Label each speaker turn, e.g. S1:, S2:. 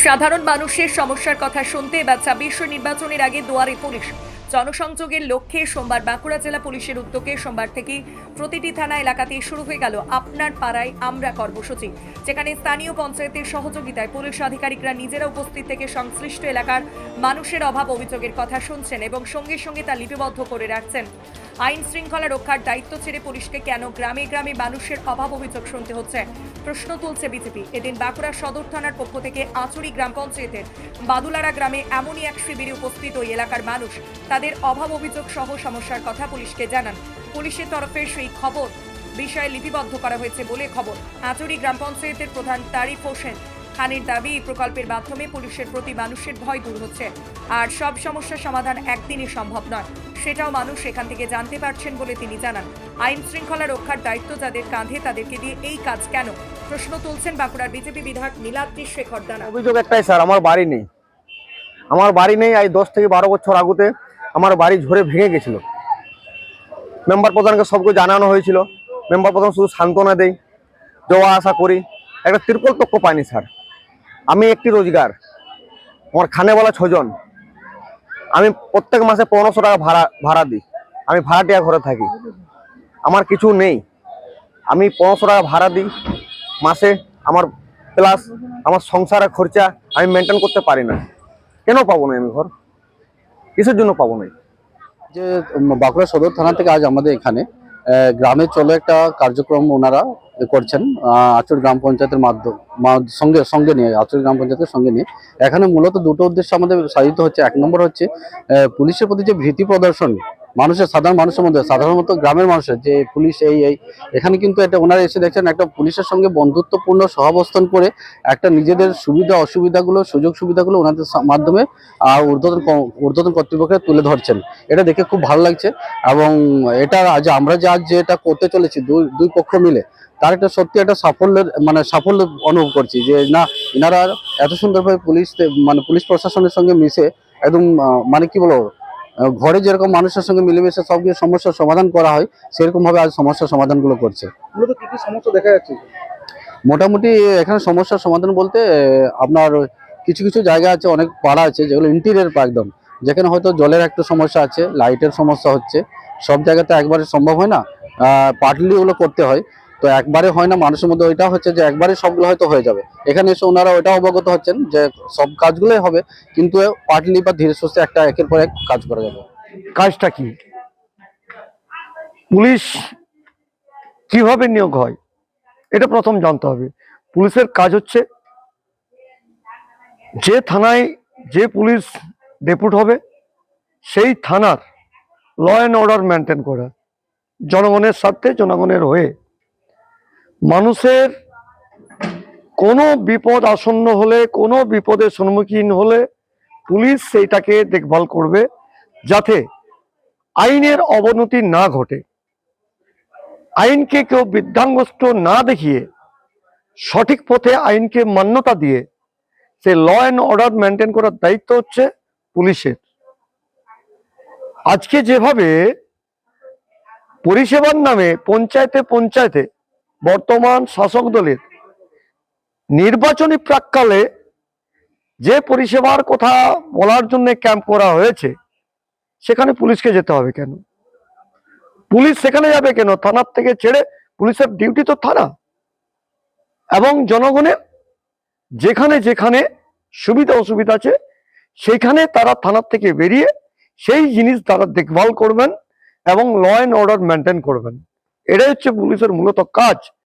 S1: সাধারণ মানুষের সমস্যার কথা শুনতে বা ছাব্বিশ নির্বাচনের আগে দুয়ারে পুলিশ। জনসংযোগের লক্ষ্যে সোমবার বাঁকুড়া জেলা পুলিশের উদ্যোগে সোমবার থেকে প্রতিটি থানা এলাকাতে শুরু হয়ে গেল আপনার পাড়ায় আমরা কর্মসূচি, যেখানে স্থানীয় পঞ্চায়েতের সহযোগিতায় পুলিশ আধিকারিকরা নিজেরা উপস্থিত থেকে সংশ্লিষ্ট এলাকার মানুষের অভাব অভিযোগের কথা শুনছেন এবং সঙ্গে সঙ্গে তা লিপিবদ্ধ করে রাখছেন। আইন শৃঙ্খলা রক্ষার দায়িত্ব ছেড়ে পুলিশকে কেন গ্রামে গ্রামে মানুষের অভাব অভিযোগ শুনতে হচ্ছে? প্রশ্ন তুলছে বিজেপি। এদিন বাঁকুড়া সদর থানার পক্ষ থেকে আচুরি গ্রাম পঞ্চায়েতের বাদুলারা গ্রামে এমনই এক শিবিরে উপস্থিত ওই এলাকার মানুষ। তাদের অভাব অভিযোগ সহ সমস্যার কথা পুলিশকে জানান। পুলিশের তরফে সেই খবর বিষয়ে লিপিবদ্ধ করা হয়েছে বলে খবর। আচুরি গ্রাম পঞ্চায়েতের প্রধান তারিফ হোসেন খানের দাবি, এই প্রকল্পের মাধ্যমে পুলিশের প্রতি মানুষের ভয় দূর হচ্ছে। আর সব সমস্যার সমাধান একদিনে সম্ভব নয়। সেটাও মানুষ এখান থেকে জানতে পারছেন বলে তিনি জানান। আইন শৃঙ্খলা রক্ষার দায়িত্ব যাদের কাঁধে, তাদেরকে দিয়ে এই কাজ কেন? প্রশ্ন তুলছেন বাঁকুড়ার বিজেপি বিধায়ক নীলাদ্রি শেখর দানা।
S2: অভিযোগ একটাই স্যার, আমার বাড়ি নেই। আমার বাড়ি নেই এই দশ থেকে বারো বছর আগুতে আমার বাড়ি ঝরে ভেঙে গেছিল। মেম্বার প্রধানকে সবকে জানানো হয়েছিল। মেম্বার প্রধান শুধু সান্ত্বনা দেই যাওয়া আসা করি। একটা তিরপল তক্ক পাইনি স্যার। আমি একটি রোজগার। আমার খানেওয়ালা ছজন আমি প্রত্যেক মাসে পনেরোশো টাকা ভাড়া ভাড়া দিই। আমি ভাড়াটিয়া ঘরে থাকি। আমার কিছু নেই। আমি পনেরোশো টাকা ভাড়া দিই মাসে। আমার প্লাস আমার সংসারের খরচা আমি মেনটেন করতে পারি না। কেন পাবো না আমি ঘর? কিসের জন্য পাবো না?
S3: যে বাঁকুড়া সদর থানা থেকে আজ আমাদের এখানে গ্রামে চলে একটা কার্যক্রম ওনারা করছেন আচুর গ্রাম পঞ্চায়েতের মাধ্যম সঙ্গে সঙ্গে নিয়ে আচুর গ্রাম পঞ্চায়েতের সঙ্গে নিয়ে। এখানে মূলত দুটো উদ্দেশ্য আমাদের সাধিত হচ্ছে। এক নম্বর হচ্ছে পুলিশের প্রতি যে ভীতি প্রদর্শন, মানুষের, সাধারণ মানুষের মধ্যে, সাধারণত গ্রামের মানুষের, যে পুলিশ এই এই, এখানে কিন্তু এটা ওনারা এসে দেখছেন, একটা পুলিশের সঙ্গে বন্ধুত্বপূর্ণ সহাবস্থান করে একটা নিজেদের সুবিধা, অসুবিধাগুলো, সুযোগ সুবিধাগুলো ওনাদের মাধ্যমে আর ঊর্ধ্বতন ঊর্ধ্বতন কর্তৃপক্ষে তুলে ধরছেন। এটা দেখে খুব ভালো লাগছে এবং এটা আজ আমরা যে আজ যেটা করতে চলেছি, দুই দুই পক্ষ মিলে তার একটা সত্যি একটা সাফল্যের মানে সাফল্য অনুভব করছি যে না এনারা এত সুন্দরভাবে পুলিশ মানে পুলিশ প্রশাসনের সঙ্গে মিশে একদম মানে কি বলব ঘরে যেরকম মানুষের সঙ্গে মিলেমিশে সব কিছু সমস্যার সমাধান করা হয় সেরকম ভাবে আজ সমস্যার সমাধানগুলো করছে।
S2: মূলত কি কি সমস্যা দেখা যাচ্ছে?
S3: মোটামুটি এখানে সমস্যার সমাধান বলতে আপনার কিছু কিছু জায়গা আছে অনেক পাড়া আছে যেগুলো ইন্টিরিয়ার একদম। যেখানে হয়তো জলের একটা সমস্যা আছে লাইটের সমস্যা হচ্ছে। সব জায়গাতে একবারে সম্ভব হয় না পার্টলি ওগুলো করতে হয়। তো একবারে হয় না, মানুষের মধ্যে ওইটা হচ্ছে যে একবারে সবগুলো হয়তো হয়ে যাবে। এখানে এসে ওনারা ওইটা অবগত হচ্ছেন যে সব কাজগুলোই হবে, কিন্তু পার্টলি বা ধীরে সুস্থে একটা একের পর এক কাজ করা যাবে।
S4: কাজটা কি? পুলিশ কীভাবে নিয়োগ হয়? এটা প্রথম জানতে হবে। পুলিশের কাজ হচ্ছে যে থানায় যে পুলিশ ডেপুট হবে, সেই থানার ল অ্যান্ড অর্ডার মেনটেন করা, জনগণের স্বার্থে, জনগণের হয়ে। মানুষের কোনো বিপদ আসন্ন হলে, কোনো বিপদের সম্মুখীন হলে পুলিশ সেইটাকে দেখভাল করবে যাতে আইনের অবনতি না ঘটে। আইনকে কেউ বৃদ্ধাঙ্গস্ত না দেখিয়ে, সঠিক পথে আইনকে মান্যতা দিয়ে সে ল অ্যান্ড অর্ডার মেনটেন করার দায়িত্ব হচ্ছে পুলিশের। আজকে যেভাবে পরিষেবার নামে পঞ্চায়েতে পঞ্চায়েতে বর্তমান শাসক দলের নির্বাচনী প্রাককালে যে পরিষেবার কথা বলার জন্য ক্যাম্প করা হয়েছে, সেখানে পুলিশকে যেতে হবে কেন? পুলিশ সেখানে যাবে কেন? থানার থেকে ছেড়ে পুলিশের ডিউটি তো থানা। এবং জনগণের যেখানে যেখানে সুবিধা অসুবিধা আছে, সেখানে তারা থানার থেকে বেরিয়ে সেই জিনিস তারা দেখভাল করবেন এবং ল অ্যান্ড অর্ডার মেনটেন করবেন। এটাই হচ্ছে পুলিশের মূলত কাজ।